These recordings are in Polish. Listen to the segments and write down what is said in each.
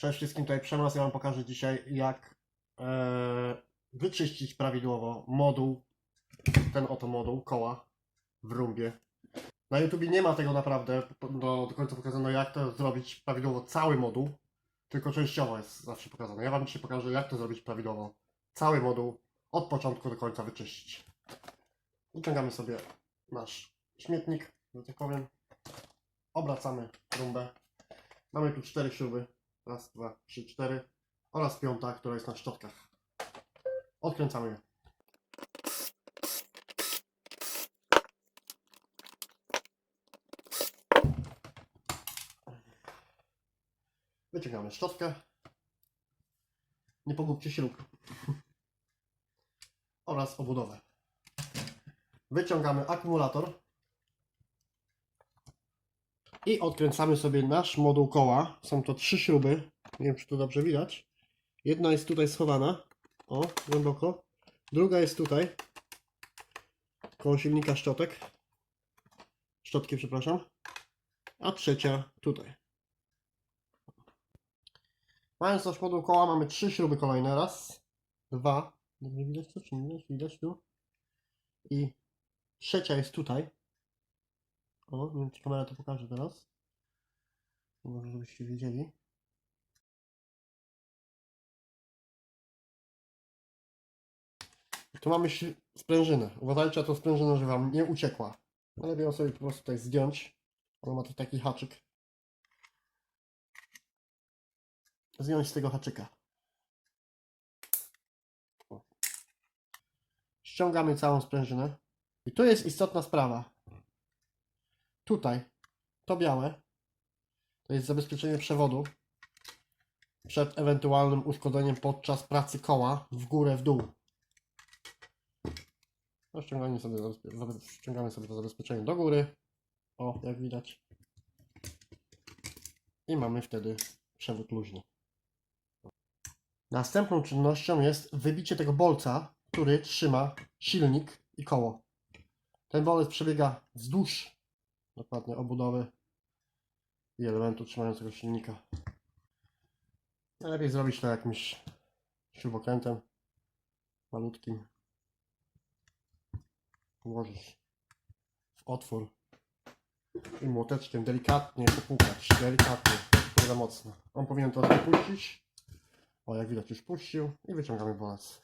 Cześć wszystkim, tutaj Przemas. Ja Wam pokażę dzisiaj, jak e, wyczyścić prawidłowo moduł, ten oto moduł koła w rumbie. Na YouTubie nie ma tego naprawdę do, do końca pokazano, jak to zrobić prawidłowo cały moduł, tylko częściowo jest zawsze pokazane. Ja Wam dzisiaj pokażę, jak to zrobić prawidłowo. Cały moduł od początku do końca wyczyścić. Wyciągamy sobie nasz śmietnik, że tak powiem. Obracamy rumbę. Mamy tu cztery śruby. Raz, dwa, trzy, cztery. Oraz piąta, która jest na szczotkach. Odkręcamy je. Wyciągamy szczotkę. Nie pogubcie śrub. Oraz obudowę. Wyciągamy akumulator. I odkręcamy sobie nasz moduł koła. Są to trzy śruby. Nie wiem, czy to dobrze widać. Jedna jest tutaj schowana. O, głęboko. Druga jest tutaj. Koło silnika szczotek. Szczotki, przepraszam. A trzecia tutaj. Mając nasz moduł koła, mamy trzy śruby kolejne. Raz, dwa. Dobrze widać to, czy nie widać? Widać tu. I trzecia jest tutaj. O, nie wiem, czy kamera to pokaże teraz. Może żebyście wiedzieli. Tu mamy sprężynę. Uważajcie na tą sprężynę, żeby Wam nie uciekła. No, Lepiej ją sobie po prostu tutaj zdjąć. Ona ma tu taki haczyk. Zdjąć z tego haczyka. Ściągamy całą sprężynę. I tu jest istotna sprawa. Tutaj to białe to jest zabezpieczenie przewodu przed ewentualnym uszkodzeniem podczas pracy koła w górę, w dół. No, sobie, ściągamy sobie to zabezpieczenie do góry. O, jak widać. I mamy wtedy przewód luźny. Następną czynnością jest wybicie tego bolca, który trzyma silnik i koło. Ten bolec przebiega wzdłuż dokładnie obudowy i elementu trzymającego silnika. Najlepiej zrobić to jakimś śrubokrętem malutkim. Włożyć w otwór i młoteczkiem delikatnie popukać, delikatnie, nie za mocno. On powinien to puścić. O, jak widać już puścił i wyciągamy bolec.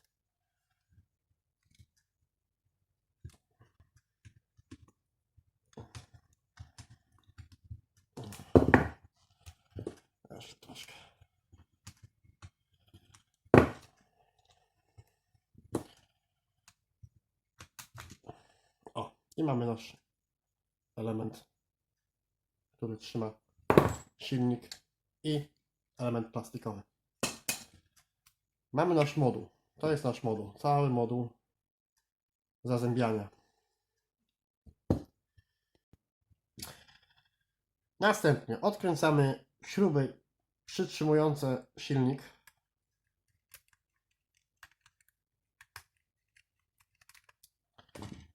Jeszcze troszkę. O, i mamy nasz element, który trzyma silnik i element plastikowy. Mamy nasz moduł. To jest nasz moduł. Cały moduł zazębiania. Następnie odkręcamy śruby przytrzymujące silnik.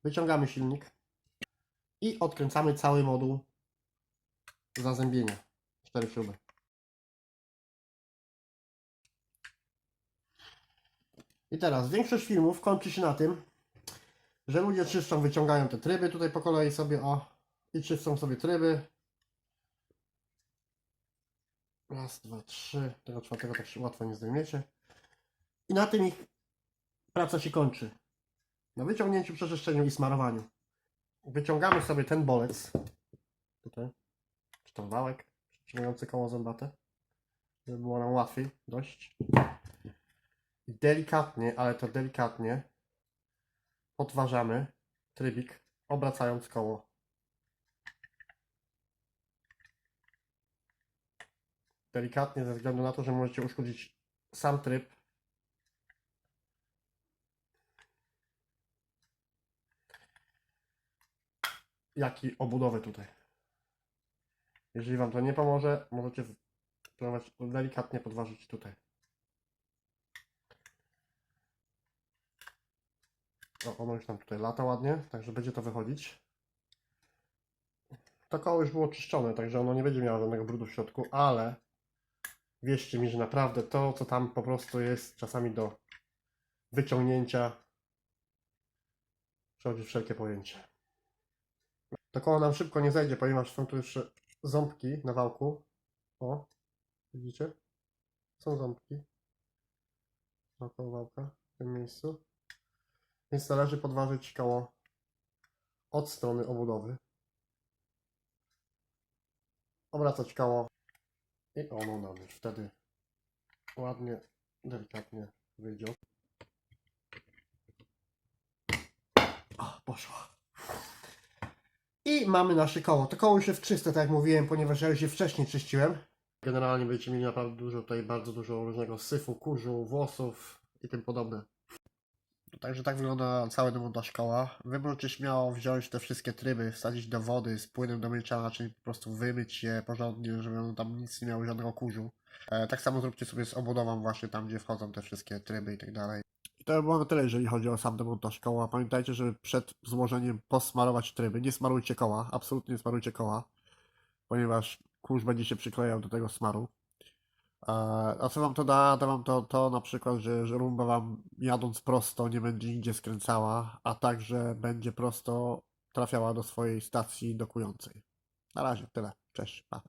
Wyciągamy silnik i odkręcamy cały moduł zazębienia. Cztery śruby. I teraz większość filmów kończy się na tym, że ludzie czyszczą, wyciągają te tryby tutaj po kolei sobie, o, i czyszczą sobie tryby. Raz, dwa, trzy. Tego czwartego tak się łatwo nie zdejmiecie. I na tym ich praca się kończy. Na wyciągnięciu, przeczyszczeniu i smarowaniu. Wyciągamy sobie ten bolec. Tutaj. Czy tam wałek przytrzymujący koło zębate. Żeby było nam łatwiej dość. I delikatnie, ale to delikatnie podważamy trybik, obracając koło. Delikatnie ze względu na to, że możecie uszkodzić sam tryb. Jak i obudowę tutaj. Jeżeli Wam to nie pomoże, możecie spróbować delikatnie podważyć tutaj. O, ono już nam tutaj lata ładnie, także będzie to wychodzić. To koło już było czyszczone, także ono nie będzie miało żadnego brudu w środku, ale wierzcie mi, że naprawdę to, co tam po prostu jest czasami do wyciągnięcia, przechodzi wszelkie pojęcie. To koło nam szybko nie zejdzie, ponieważ są tu jeszcze ząbki na wałku. O, widzicie? Są ząbki. Naokoło wałka w tym miejscu. Więc należy podważyć koło od strony obudowy. Obracać koło i ono nam już wtedy ładnie, delikatnie wyjdzie. O, poszło. I mamy nasze koło. To koło już jest czyste, tak jak mówiłem, ponieważ ja już je wcześniej czyściłem. Generalnie będziecie mieli naprawdę dużo tutaj, bardzo dużo różnego syfu, kurzu, włosów i tym podobne. Także tak wygląda cały demontaż koła. Wybór śmiało wziąć te wszystkie tryby, wsadzić do wody z płynem do mycia, czyli po prostu wymyć je porządnie, żeby one tam nic nie miały żadnego kurzu. E, tak samo zróbcie sobie z obudową właśnie tam, gdzie wchodzą te wszystkie tryby i tak dalej. I to by było na tyle, jeżeli chodzi o sam demontaż koła. Pamiętajcie, żeby przed złożeniem posmarować tryby. Nie smarujcie koła, absolutnie nie smarujcie koła, ponieważ kurz będzie się przyklejał do tego smaru. E, A co wam to da? Da wam to, to na przykład, że, że rumba wam jadąc prosto nie będzie nigdzie skręcała, a także będzie prosto trafiała do swojej stacji dokującej. Na razie tyle. Cześć. Pa.